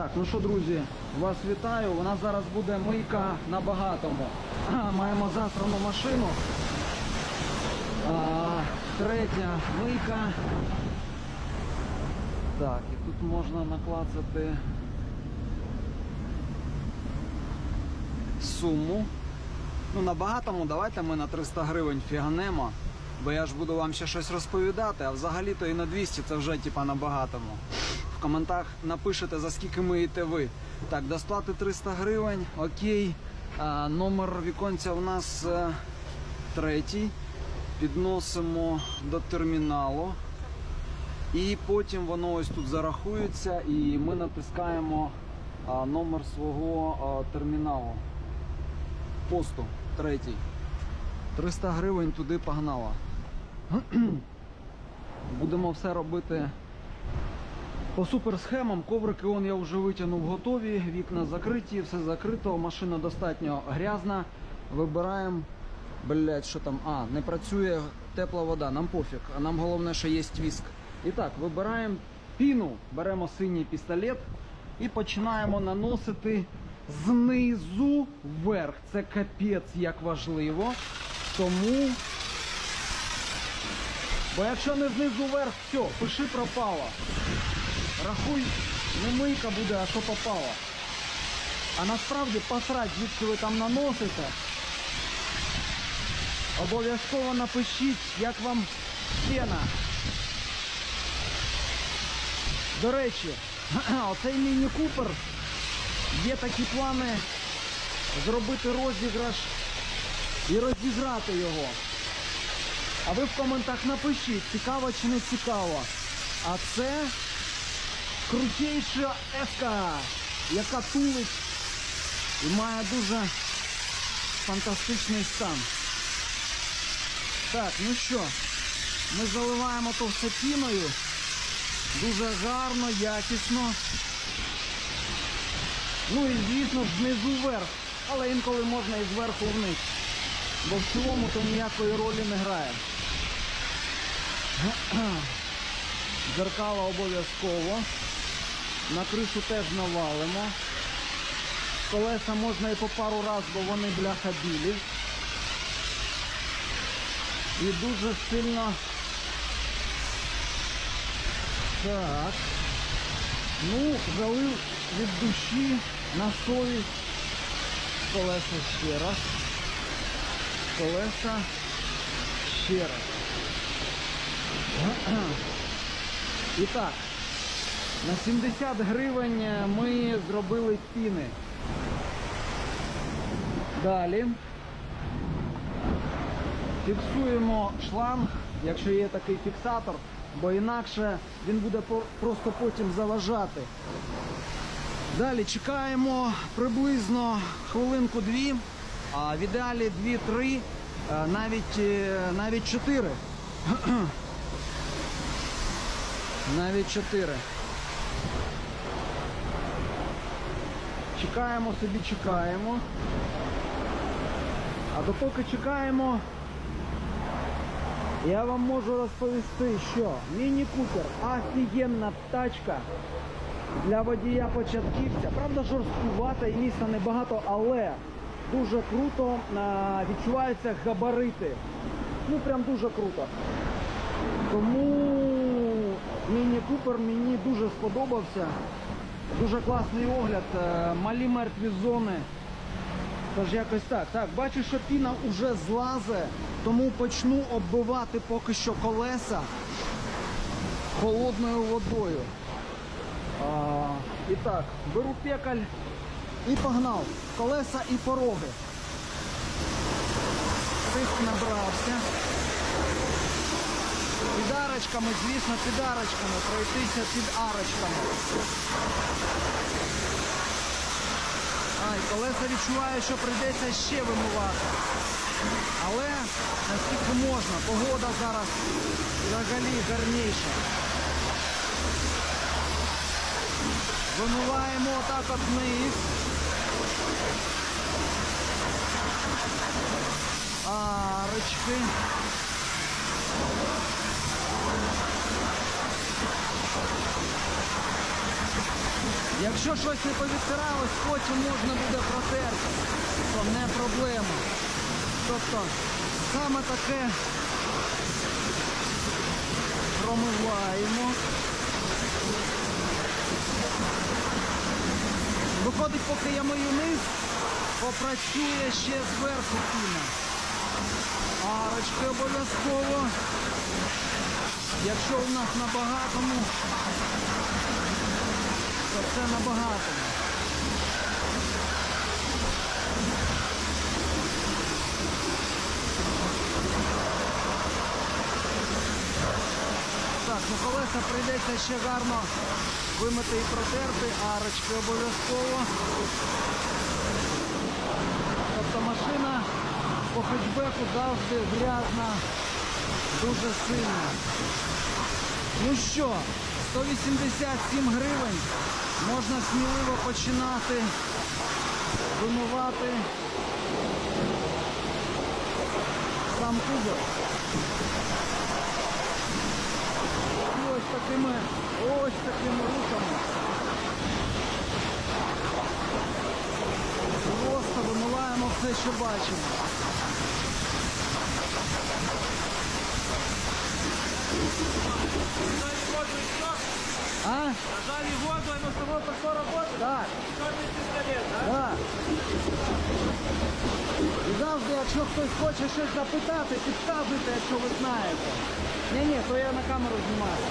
Так, ну що, друзі, вас вітаю. У нас зараз буде мийка на багатому. Маємо засрану машину. А, третя мийка. Так, і тут можна наклацати суму. Ну, на багатому давайте ми на 300 гривень фіганемо, бо я ж буду вам ще щось розповідати, а взагалі-то і на 200 це вже типа на багатому. В коментах напишете, за скільки миєте ви. Так, до сплати 300 гривень, окей. А, номер віконця у нас е, третій. Підносимо до терміналу. І потім воно ось тут зарахується, і ми натискаємо а, номер свого а, терміналу. Посту третій. 300 гривень туди погнало. Будемо все робити по суперсхемам. Коврики он я вже витягнув готові, вікна закриті, все закрито, машина достатньо грязна. Вибираємо. Блять, що там? А, не працює тепла вода, нам пофіг. А нам головне, що є віск. І так, вибираємо піну, беремо синій пістолет і починаємо наносити знизу вверх. Це капець як важливо. Тому. Бо якщо не знизу вверх, все, пиши пропало. Рахуй, не мийка буде, а що попало. А насправді посрать, звідки ви там наносите. Обов'язково напишіть, як вам пена. До речі, оцей міні-купер є такі плани зробити розіграш і розіграти його. А ви в коментах напишіть, цікаво чи не цікаво. А це крутейша еска, яка тулить і має дуже фантастичний стан. Так, ну що, ми заливаємо то все піною. Дуже гарно, якісно. Ну і звісно знизу вверх, але інколи можна і зверху вниз. Бо в цілому то ніякої ролі не грає. Дзеркала обов'язково. На кришу теж навалимо. Колеса можна і по пару раз, бо вони бляха білі. І дуже сильно. Так. Ну, залив від душі на совість. Колеса ще раз. Колеса ще раз. І так, на 70 гривень ми зробили піни. Далі фіксуємо шланг, якщо є такий фіксатор, бо інакше він буде просто потім заважати. Далі чекаємо приблизно хвилинку-дві, а в ідеалі 2-3, е, навіть, е, навіть 4. Навіть 4. Чекаємо собі, чекаємо. А допоки чекаємо, я вам можу розповісти, що Міні-Купер офігенна тачка для водія початківця. Правда, жорсткувата і місця небагато, але дуже круто відчуваються габарити. Ну прям дуже круто. Тому міні-купер мені дуже сподобався. Дуже класний огляд, е, малі мертві зони. Тож якось так. Так, бачу, що піна вже злазе, тому почну оббивати поки що колеса холодною водою. А, і так, беру пекаль і погнав. Колеса і пороги. Тиск набрався. Під арочками, звісно, під арочками, пройтися під арочками. Ай, колеса відчуваю, що прийдеться ще вимивати. Але наскільки можна, погода зараз взагалі гарніша. Вимиваємо отак от вниз. Арочки. Якщо щось не повідтиралось, потім можна буде протерти, то не проблема. Тобто саме таке промиваємо. Виходить, поки я мию низ, попрацює ще зверху піна. Арочки обов'язково. Якщо у нас на багатому, то це на багатому. Так, ну колеса прийдеться ще гарно вимити і протерти, арочки обов'язково. Тобто машина по хетчбеку завжди грязна дуже сильно. Ну що, 187 гривень. Можна сміливо починати вимивати сам кузов. І ось такими, ось такими руками. Просто вимиваємо все, що бачимо. А? Нажали воду, оно само пошло работать. Так. Черный пистолет, да? Так. І завжди, якщо хтось хоче щось запитати, підказуйте, якщо ви знаєте. Ні, ні, то я на камеру знімаю.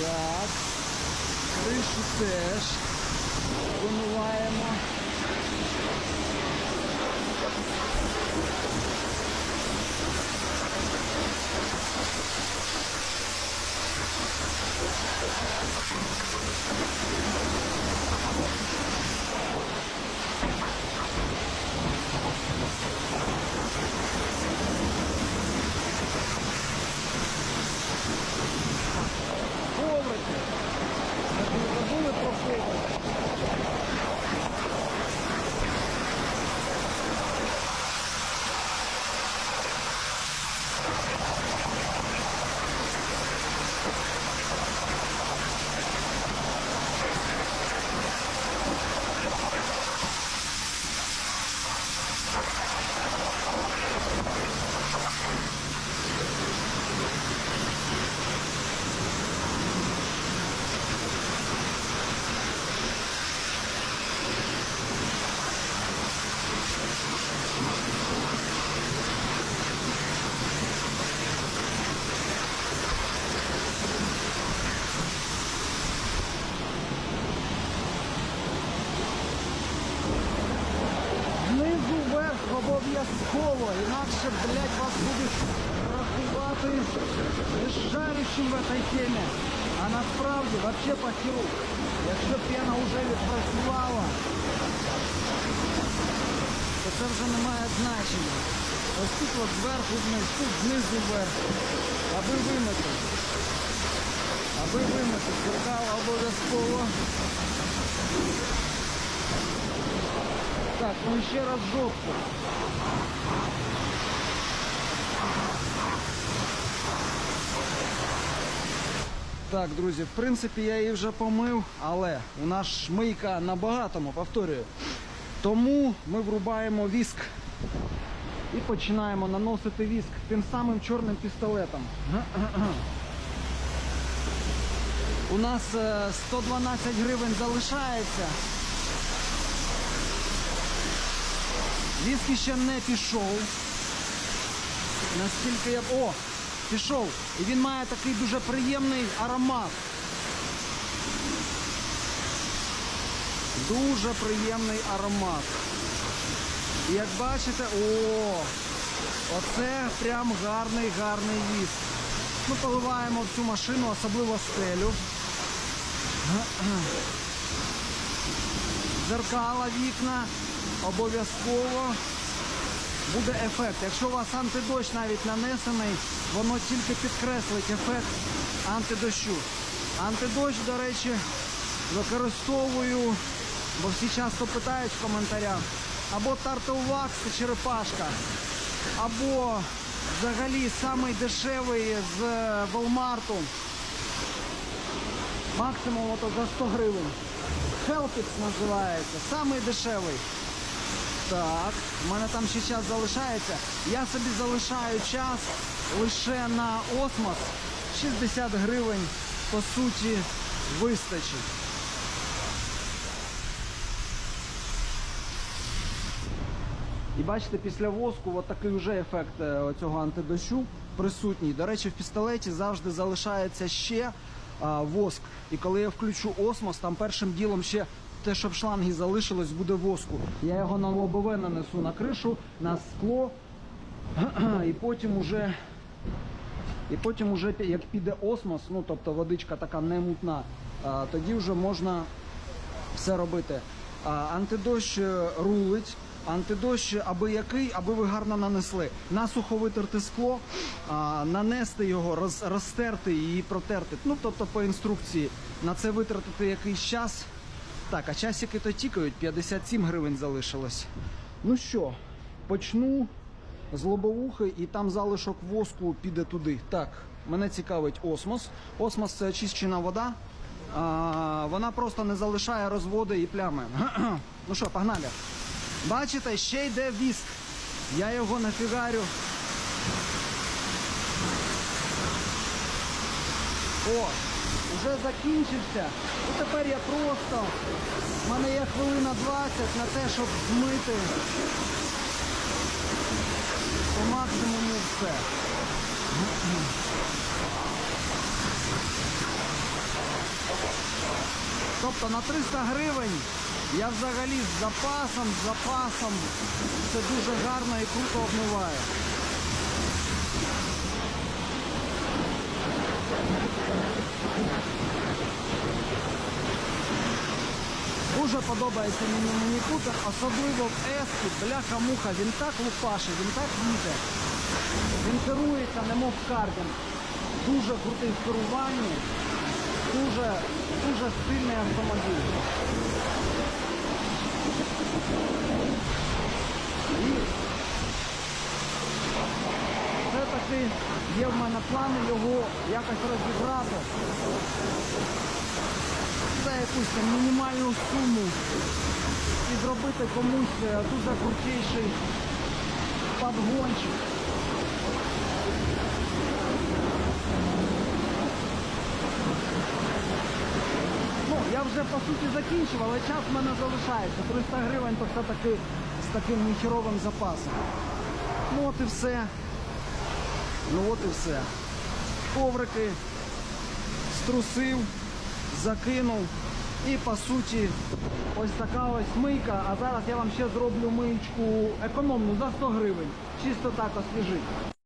Так. Кришу теж вимиваємо. жарющим в этой темі. А насправді вообще похеру. Якщо пена вже відпрацювала, то це вже не має значення. Ось тут от зверху вниз, тут знизу вверх. Аби вимити. Аби вимити. Зеркало обов'язково. Так, ну ще раз жовтку. Так, друзі, в принципі, я її вже помив, але у нас шмийка на багатому, повторюю. Тому ми врубаємо віск і починаємо наносити віск тим самим чорним пістолетом. У нас е, 112 гривень залишається. Віск ще не пішов. Наскільки я... О! Пішов. І він має такий дуже приємний аромат. Дуже приємний аромат. І як бачите, о! Оце прям гарний, гарний віск. Ми поливаємо в цю машину, особливо стелю. Дзеркала, вікна, обов'язково буде ефект. Якщо у вас антидощ навіть нанесений, воно тільки підкреслить ефект антидощу. Антидощ, до речі, використовую, бо всі часто питають в коментарях, або тартовакс це черепашка, або Взагалі самий дешевий з е, Walmart. Максимум ото за 100 гривень. Helpix називається. Самий дешевий. Так, в мене там ще час залишається. Я собі залишаю час лише на осмос. 60 гривень, по суті, вистачить. І бачите, після воску от такий вже ефект е, цього антидощу присутній. До речі, в пістолеті завжди залишається ще а, воск. І коли я включу осмос, там першим ділом ще те, що в шлангі залишилось, буде воску. Я його на лобове нанесу на кришу, на скло, і потім уже. І потім, уже, як піде осмос, ну тобто водичка така не мутна, тоді вже можна все робити. Антидощ е, рулить, антидощ аби який, аби ви гарно нанесли. Насухо витерти скло, нанести його, роз, розтерти і протерти. Ну, тобто по інструкції. На це витратити якийсь час. Так, а часики то тікають, 57 гривень залишилось. Ну що, почну з лобовухи і там залишок воску піде туди. Так, мене цікавить осмос. Осмос це очищена вода. А, вона просто не залишає розводи і плями. ну що, погнали. Бачите, ще йде віск. Я його нафігарю. О, вже закінчився. І тепер я просто. У мене є хвилина 20 на те, щоб змити по максимуму все. Тобто на 300 гривень я взагалі з запасом, з запасом це дуже гарно і круто обмиваю. Дуже подобається мені мені кутер, особливо в ескі, бляха-муха, він так лупашить, він так їде. Він керується, немов кардинг. Дуже крутий в керуванні, дуже, дуже стильний автомобіль. І все-таки є в мене плани його якось розібрати за якусь там мінімальну суму і зробити комусь дуже крутіший подгончик. Ну, я вже по суті закінчив, але час в мене залишається. 300 гривень то все-таки з таким ніхеровим запасом. Ну от і все. Ну от і все. Коврики струсив, закинув. І по суті, ось така ось мийка. А зараз я вам ще зроблю миючку економну за 100 гривень. Чисто так освіжить.